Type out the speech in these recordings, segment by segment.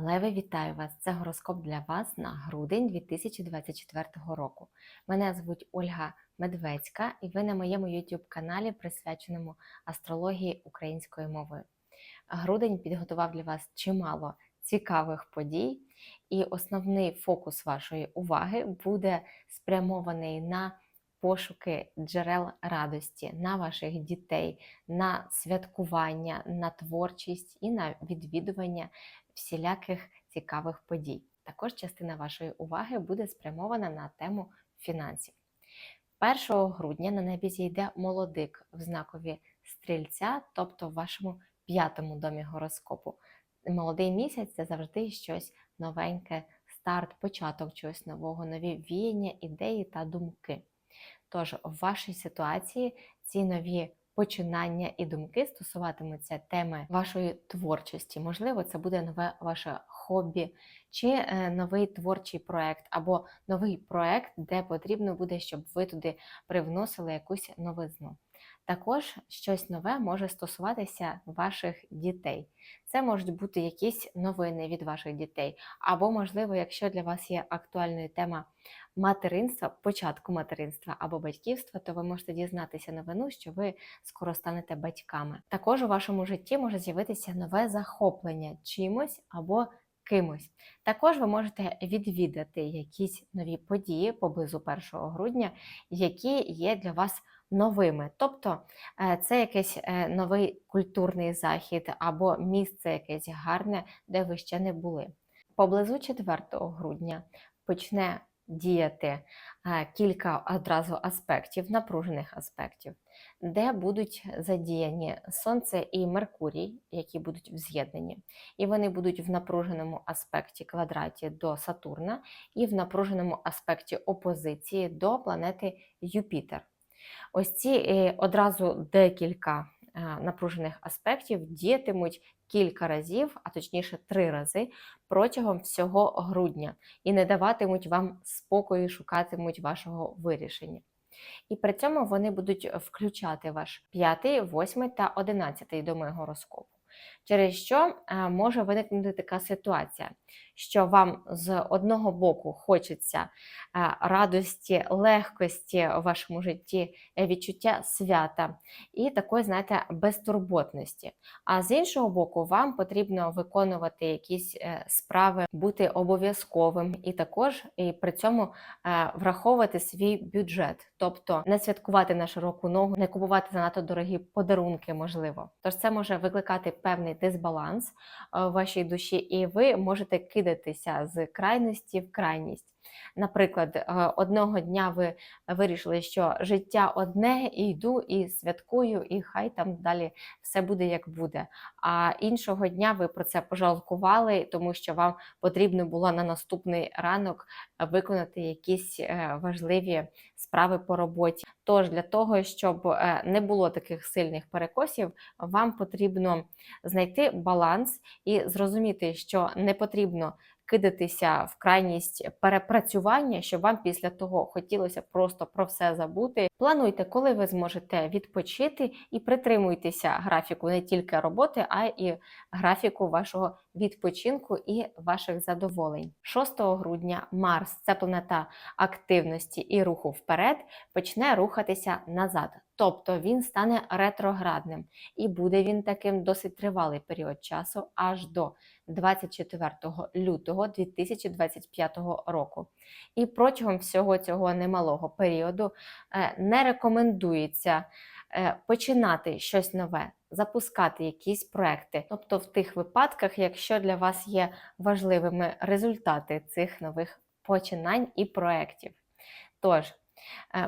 Леви, вітаю вас! Це гороскоп для вас на грудень 2024 року. Мене звуть Ольга Медведська, і ви на моєму YouTube каналі, присвяченому астрології українською мовою. Грудень підготував для вас чимало цікавих подій, і основний фокус вашої уваги буде спрямований на пошуки джерел радості, на ваших дітей, на святкування, на творчість і на відвідування всіляких цікавих подій. Також частина вашої уваги буде спрямована на тему фінансів. 1 грудня на небі зійде молодик в знакові стрільця, тобто в вашому п'ятому домі гороскопу. Молодий місяць це завжди щось новеньке, старт, початок чогось нового, нові віяння, ідеї та думки. Тож в вашій ситуації ці нові починання і думки стосуватимуться теми вашої творчості. Можливо, це буде нове ваше хобі, чи е, новий творчий проект, або новий проект, де потрібно буде, щоб ви туди привносили якусь новизну. Також щось нове може стосуватися ваших дітей. Це можуть бути якісь новини від ваших дітей, або, можливо, якщо для вас є актуальною тема материнства, початку материнства або батьківства, то ви можете дізнатися новину, що ви скоро станете батьками. Також у вашому житті може з'явитися нове захоплення чимось або кимось. Також ви можете відвідати якісь нові події поблизу 1 грудня, які є для вас новими. Тобто е, це якийсь е, новий культурний захід або місце якесь гарне, де ви ще не були. Поблизу 4 грудня почне діяти е, кілька одразу аспектів, напружених аспектів, де будуть задіяні Сонце і Меркурій, які будуть в і вони будуть в напруженому аспекті квадраті до Сатурна, і в напруженому аспекті опозиції до планети Юпітер. Ось ці е, одразу декілька е, напружених аспектів діятимуть кілька разів, а точніше три рази, протягом всього грудня і не даватимуть вам спокою, шукатимуть вашого вирішення. І при цьому вони будуть включати ваш п'ятий, восьмий та одинадцятий доми гороскопу. Через що е, може виникнути така ситуація, що вам з одного боку хочеться е, радості, легкості у вашому житті, е, відчуття свята і такої, знаєте, безтурботності. А з іншого боку, вам потрібно виконувати якісь справи, бути обов'язковим і також і при цьому враховувати свій бюджет, тобто не святкувати на широку ногу, не купувати занадто дорогі подарунки, можливо. Тож це може викликати певний дисбаланс в вашій душі, і ви можете кидатися з крайності в крайність. Наприклад, е, одного дня ви вирішили, що життя одне, і йду, і святкую, і хай там далі все буде як буде. А іншого дня ви про це пожалкували, тому що вам потрібно було на наступний ранок виконати якісь е, важливі справи по роботі. Тож для того, щоб е, не було таких сильних перекосів, вам потрібно знайти баланс і зрозуміти, що не потрібно кидатися в крайність перепрацювання, щоб вам після того хотілося просто про все забути. Плануйте, коли ви зможете відпочити і притримуйтеся графіку не тільки роботи, а й графіку вашого відпочинку і ваших задоволень. 6 грудня Марс, це планета активності і руху вперед, почне рухатися назад. Тобто він стане ретроградним і буде він таким досить тривалий період часу аж до 24 лютого 2025 року. І протягом всього цього немалого періоду е, не рекомендується е, починати щось нове, запускати якісь проекти. Тобто, в тих випадках, якщо для вас є важливими результати цих нових починань і проєктів. Тож,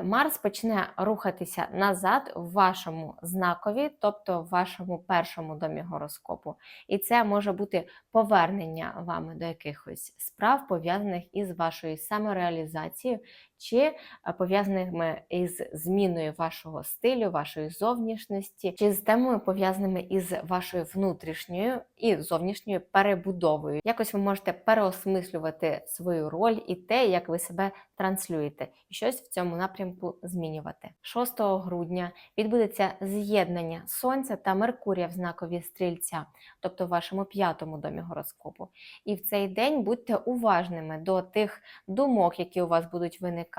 Марс почне рухатися назад в вашому знакові, тобто в вашому першому домі гороскопу. І це може бути повернення вами до якихось справ, пов'язаних із вашою самореалізацією чи пов'язаними із зміною вашого стилю, вашої зовнішності, чи з темою пов'язаними із вашою внутрішньою і зовнішньою перебудовою. Якось ви можете переосмислювати свою роль і те, як ви себе транслюєте, і щось в цьому напрямку змінювати. 6 грудня відбудеться з'єднання Сонця та Меркурія в знакові стрільця, тобто в вашому п'ятому домі гороскопу. І в цей день будьте уважними до тих думок, які у вас будуть виникати,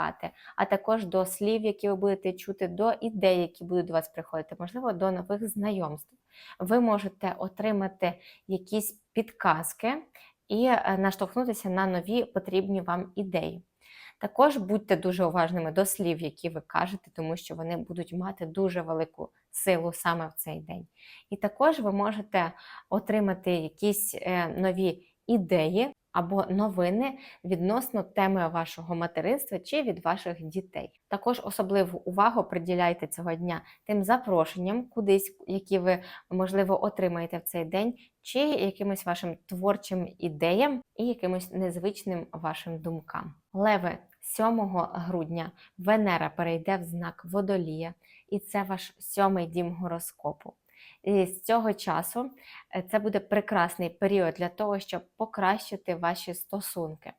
а також до слів, які ви будете чути, до ідей, які будуть до вас приходити, можливо, до нових знайомств. Ви можете отримати якісь підказки і е, наштовхнутися на нові потрібні вам ідеї. Також будьте дуже уважними до слів, які ви кажете, тому що вони будуть мати дуже велику силу саме в цей день. І також ви можете отримати якісь е, нові ідеї або новини відносно теми вашого материнства чи від ваших дітей. Також особливу увагу приділяйте цього дня тим запрошенням, кудись, які ви можливо отримаєте в цей день, чи якимось вашим творчим ідеям і якимось незвичним вашим думкам. Леви 7 грудня Венера перейде в знак Водолія, і це ваш сьомий дім гороскопу. І з цього часу е, це буде прекрасний період для того, щоб покращити ваші стосунки.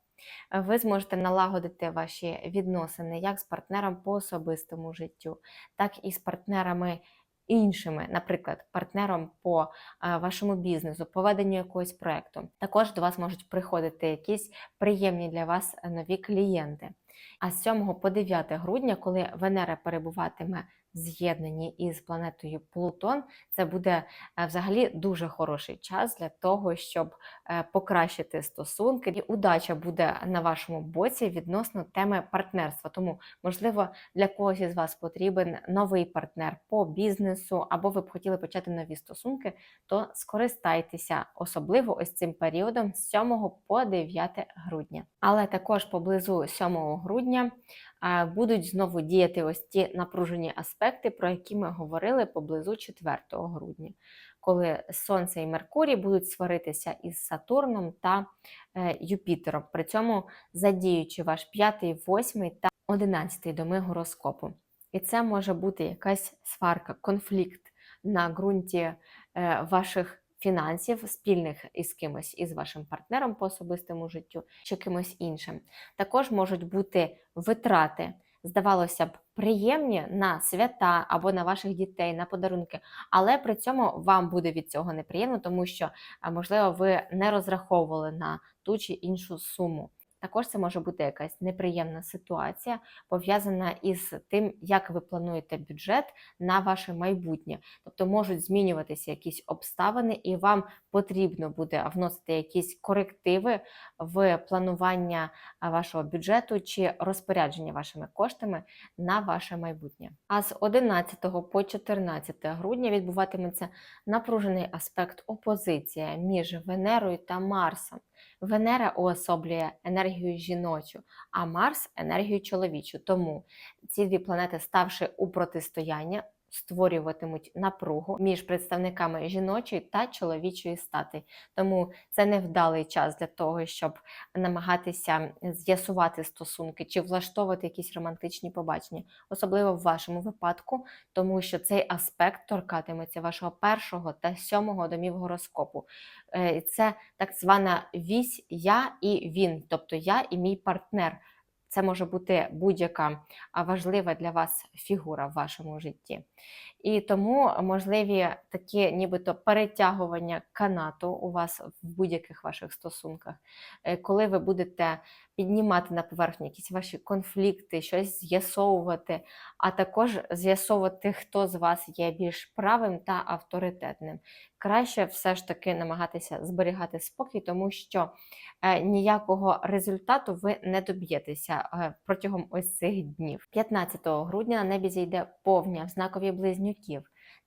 Ви зможете налагодити ваші відносини як з партнером по особистому життю, так і з партнерами іншими, наприклад, партнером по е, вашому бізнесу, по веденню якогось проекту. Також до вас можуть приходити якісь приємні для вас нові клієнти. А з 7 по 9 грудня, коли Венера перебуватиме в з'єднанні із планетою Плутон, це буде е, взагалі дуже хороший час для того, щоб е, покращити стосунки. І удача буде на вашому боці відносно теми партнерства. Тому, можливо, для когось із вас потрібен новий партнер по бізнесу, або ви б хотіли почати нові стосунки, то скористайтеся особливо ось цим періодом з 7 по 9 грудня. Але також поблизу 7 грудня будуть знову діяти ось ті напружені аспекти, про які ми говорили поблизу 4 грудня, коли Сонце і Меркурій будуть сваритися із Сатурном та е, Юпітером, при цьому задіючи ваш 5, 8 та 11 доми гороскопу. І це може бути якась сварка, конфлікт на ґрунті е, ваших фінансів, спільних із кимось, із вашим партнером по особистому життю чи кимось іншим. Також можуть бути витрати, здавалося б, приємні на свята або на ваших дітей, на подарунки, але при цьому вам буде від цього неприємно, тому що, можливо, ви не розраховували на ту чи іншу суму. Також це може бути якась неприємна ситуація, пов'язана із тим, як ви плануєте бюджет на ваше майбутнє. Тобто можуть змінюватися якісь обставини, і вам потрібно буде вносити якісь корективи в планування вашого бюджету чи розпорядження вашими коштами на ваше майбутнє. А з 11 по 14 грудня відбуватиметься напружений аспект опозиція між Венерою та Марсом. Венера уособлює енергію жіночу, а Марс енергію чоловічу. Тому ці дві планети, ставши у протистояння, створюватимуть напругу між представниками жіночої та чоловічої стати. Тому це невдалий час для того, щоб намагатися з'ясувати стосунки чи влаштовувати якісь романтичні побачення, особливо в вашому випадку, тому що цей аспект торкатиметься вашого першого та сьомого домів гороскопу. Е, Це так звана вісь я і він, тобто я і мій партнер. Це може бути будь-яка важлива для вас фігура в вашому житті. І тому можливі такі нібито перетягування канату у вас в будь-яких ваших стосунках, Е, коли ви будете піднімати на поверхню якісь ваші конфлікти, щось з'ясовувати, а також з'ясовувати, хто з вас є більш правим та авторитетним. Краще все ж таки намагатися зберігати спокій, тому що е, ніякого результату ви не доб'єтеся е, протягом ось цих днів. 15 грудня на небі зійде повня в знакові близнюків.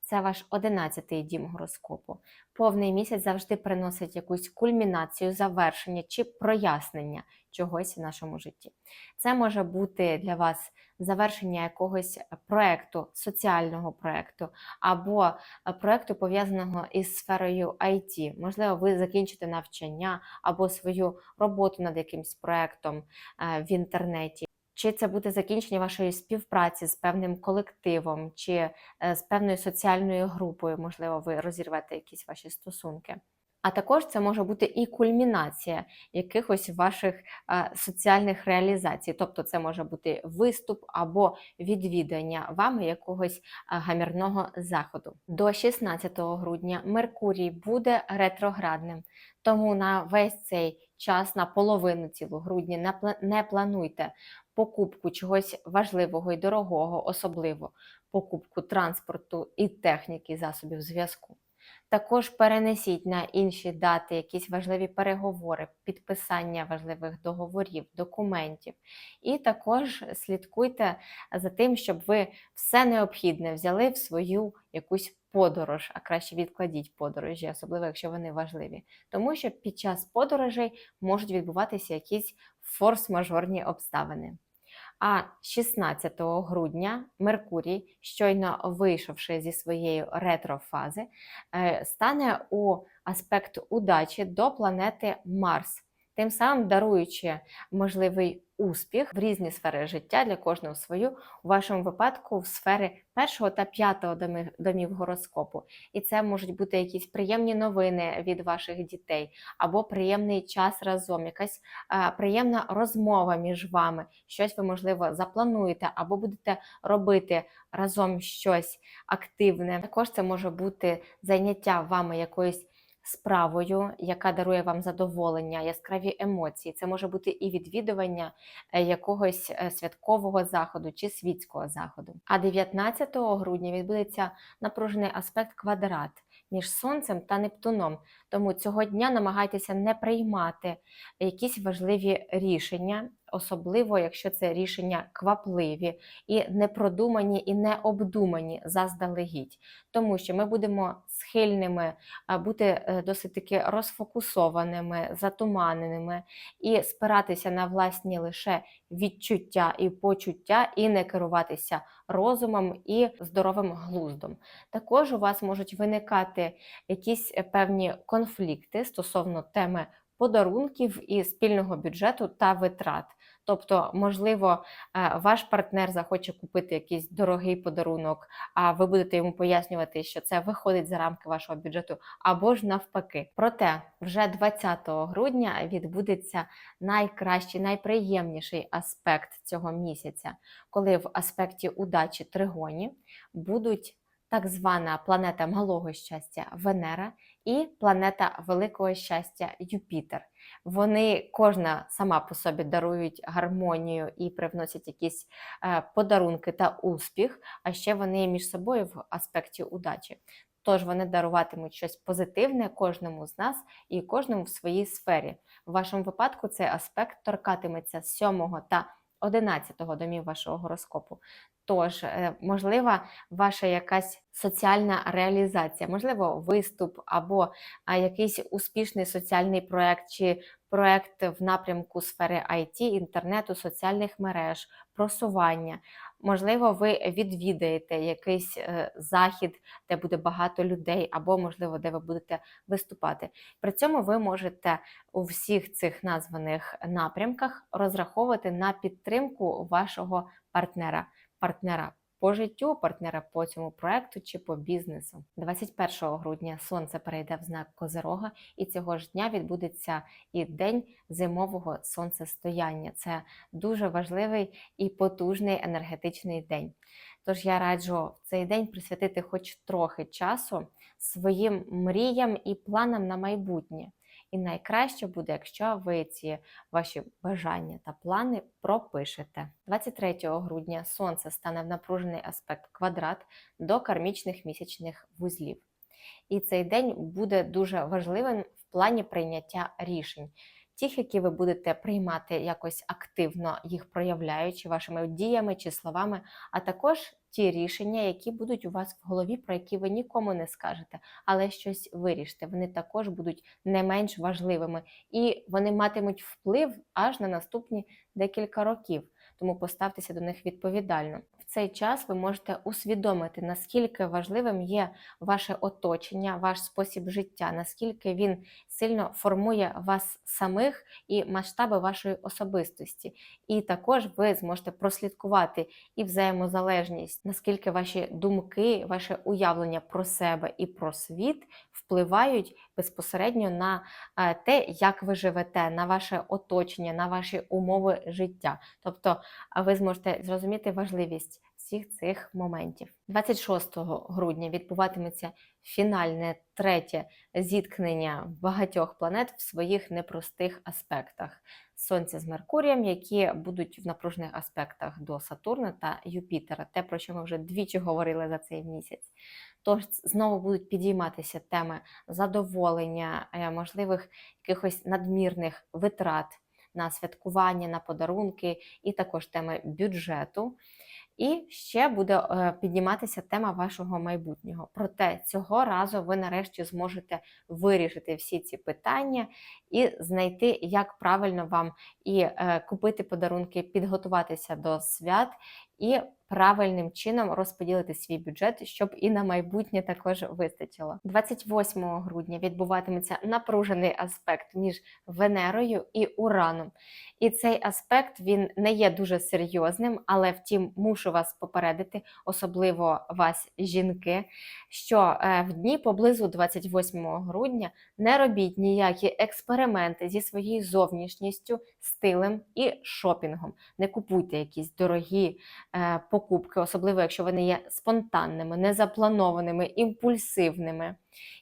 Це ваш 11-й дім гороскопу. Повний місяць завжди приносить якусь кульмінацію, завершення чи прояснення чогось в нашому житті. Це може бути для вас завершення якогось проекту, соціального проекту або е, проекту пов'язаного із сферою IT. Можливо, ви закінчите навчання або свою роботу над якимсь проектом е, в інтернеті. Чи це буде закінчення вашої співпраці з певним колективом, чи е, з певною соціальною групою, можливо, ви розірвете якісь ваші стосунки. А також це може бути і кульмінація якихось ваших е, соціальних реалізацій. Тобто це може бути виступ або відвідання вами якогось е, гамірного заходу. До 16 грудня Меркурій буде ретроградним, тому на весь цей час, на половину цілу грудня, не плануйте покупку чогось важливого і дорогого, особливо покупку транспорту і техніки засобів зв'язку. Також перенесіть на інші дати якісь важливі переговори, підписання важливих договорів, документів. І також слідкуйте за тим, щоб ви все необхідне взяли в свою якусь подорож, а краще відкладіть подорожі, особливо якщо вони важливі. Тому що під час подорожей можуть відбуватися якісь форс-мажорні обставини. А 16 грудня Меркурій, щойно вийшовши зі своєї ретрофази, е, стане у аспект удачі до планети Марс, тим самим даруючи можливий успіх в різні сфери життя для кожного свою, у вашому випадку в сфери першого та п'ятого домів, домів гороскопу. І це можуть бути якісь приємні новини від ваших дітей, або приємний час разом, якась е, приємна розмова між вами, щось ви, можливо, заплануєте або будете робити разом щось активне. Також це може бути заняття вами якоюсь справою, яка дарує вам задоволення, яскраві емоції. Це може бути і відвідування е, якогось е, святкового заходу чи світського заходу. А 19 грудня відбудеться напружений аспект квадрат між Сонцем та Нептуном. Тому цього дня намагайтеся не приймати якісь важливі рішення, особливо якщо це рішення квапливі і непродумані і не обдумані заздалегідь, тому що ми будемо схильними бути е, досить таки розфокусованими, затуманеними і спиратися на власні лише відчуття і почуття, і не керуватися розумом і здоровим глуздом. Також у вас можуть виникати якісь певні конфлікти стосовно теми подарунків і спільного бюджету та витрат. Тобто, можливо, е, ваш партнер захоче купити якийсь дорогий подарунок, а ви будете йому пояснювати, що це виходить за рамки вашого бюджету, або ж навпаки. Проте вже 20 грудня відбудеться найкращий, найприємніший аспект цього місяця, коли в аспекті удачі тригоні будуть так звана планета малого щастя Венера і планета великого щастя Юпітер. Вони кожна сама по собі дарують гармонію і привносять якісь е, подарунки та успіх, а ще вони між собою в аспекті удачі. Тож вони даруватимуть щось позитивне кожному з нас і кожному в своїй сфері. В вашому випадку цей аспект торкатиметься 7 та 11 домів вашого гороскопу. Тож, е, можлива ваша якась соціальна реалізація, можливо, виступ або якийсь успішний соціальний проект чи проект в напрямку сфери IT, інтернету, соціальних мереж, просування. Можливо, ви відвідаєте якийсь е, захід, де буде багато людей, або, можливо, де ви будете виступати. При цьому ви можете у всіх цих названих напрямках розраховувати на підтримку вашого партнера партнера по життю, партнера по цьому проекту чи по бізнесу. 21 грудня сонце перейде в знак Козирога, і цього ж дня відбудеться і день зимового сонцестояння. Це дуже важливий і потужний енергетичний день. Тож я раджу в цей день присвятити хоч трохи часу своїм мріям і планам на майбутнє. І найкраще буде, якщо ви ці ваші бажання та плани пропишете. 23 грудня Сонце стане в напружений аспект квадрат до кармічних місячних вузлів. І цей день буде дуже важливим в плані прийняття рішень. Тих, які ви будете приймати якось активно, їх проявляючи вашими діями чи словами, а також ті рішення, які будуть у вас в голові, про які ви нікому не скажете, але щось вирішите. Вони також будуть не менш важливими і вони матимуть вплив аж на наступні декілька років. Тому поставтеся до них відповідально. В цей час ви можете усвідомити, наскільки важливим є ваше оточення, ваш спосіб життя, наскільки він сильно формує вас самих і масштаби вашої особистості. І також ви зможете прослідкувати і взаємозалежність, наскільки ваші думки, ваше уявлення про себе і про світ впливають безпосередньо на е, те, як ви живете, на ваше оточення, на ваші умови життя. Тобто ви зможете зрозуміти важливість всіх цих моментів. 26 грудня відбуватиметься фінальне третє зіткнення багатьох планет в своїх непростих аспектах. Сонця з Меркурієм, які будуть в напружених аспектах до Сатурна та Юпітера, те, про що ми вже двічі говорили за цей місяць. Тож знову будуть підійматися теми задоволення, е, можливих якихось надмірних витрат на святкування, на подарунки, і також теми бюджету. І ще буде е, підніматися тема вашого майбутнього. Проте цього разу ви нарешті зможете вирішити всі ці питання і знайти, як правильно вам і е, купити подарунки, підготуватися до свят і правильним чином розподілити свій бюджет, щоб і на майбутнє також вистачило. 28 грудня відбуватиметься напружений аспект між Венерою і Ураном. І цей аспект він не є дуже серйозним, але втім мушу вас попередити, особливо вас, жінки, що е, в дні поблизу 28 грудня не робіть ніякі експерименти зі своєю зовнішністю, стилем і шопінгом. Не купуйте якісь дорогі е, покупки, особливо якщо вони є спонтанними, незапланованими, імпульсивними.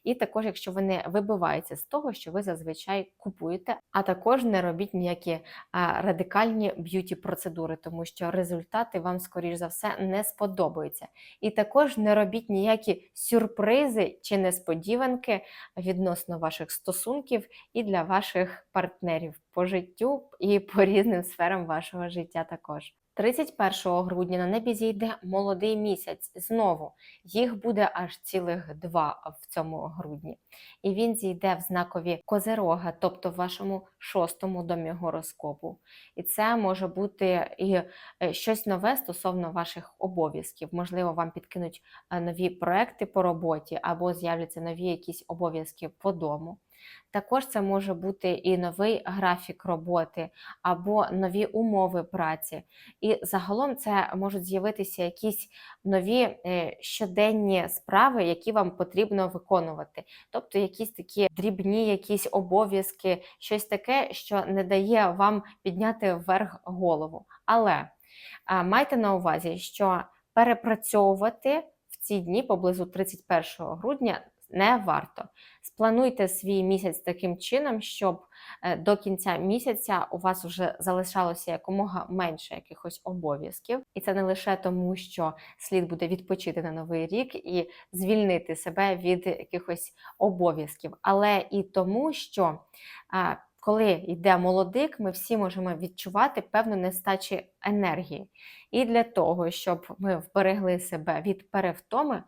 І також, якщо вони вибиваються з того, що ви зазвичай купуєте, а також не робіть ніякі радикальні б'юті процедури, тому що результати вам, скоріш за все, не сподобаються. І також не робіть ніякі сюрпризи чи несподіванки відносно ваших стосунків і для ваших партнерів по життю і по різним сферам вашого життя також. 31 грудня на небі зійде молодий місяць. Знову їх буде аж цілих два в цьому грудні. І він зійде в знакові козерога, тобто в вашому шостому домі гороскопу. І це може бути і е, щось нове стосовно ваших обов'язків. Можливо, вам підкинуть е, нові проекти по роботі, або з'являться нові якісь обов'язки по дому. Також це може бути і новий графік роботи, або нові умови праці. І загалом це можуть з'явитися якісь нові е, щоденні справи, які вам потрібно виконувати. Тобто якісь такі дрібні якісь обов'язки, щось таке, що не дає вам підняти вверх голову. Але майте на увазі, що перепрацьовувати ці дні поблизу 31 грудня не варто. Сплануйте свій місяць таким чином, щоб е, до кінця місяця у вас вже залишалося якомога менше якихось обов'язків. І це не лише тому, що слід буде відпочити на новий рік і звільнити себе від якихось обов'язків, але і тому, що коли йде молодик, ми всі можемо відчувати певну нестачі енергії. І для того, щоб ми вберегли себе від перевтоми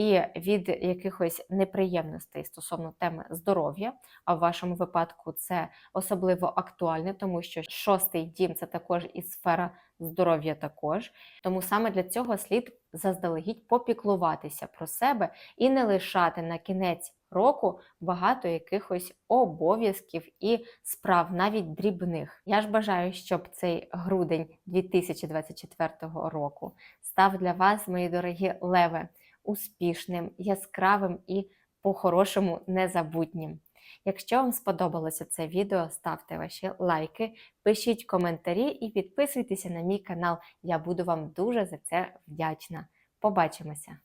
і від якихось неприємностей стосовно теми здоров'я, а в вашому випадку це особливо актуальне, тому що шостий дім це також і сфера здоров'я також. Тому саме для цього слід заздалегідь попіклуватися про себе і не лишати на кінець року багато якихось обов'язків і справ, навіть дрібних. Я ж бажаю, щоб цей грудень 2024 року став для вас, мої дорогі леви успішним, яскравим і по-хорошому незабутнім. Якщо вам сподобалося це відео, ставте ваші лайки, пишіть коментарі і підписуйтеся на мій канал. Я буду вам дуже за це вдячна. Побачимося!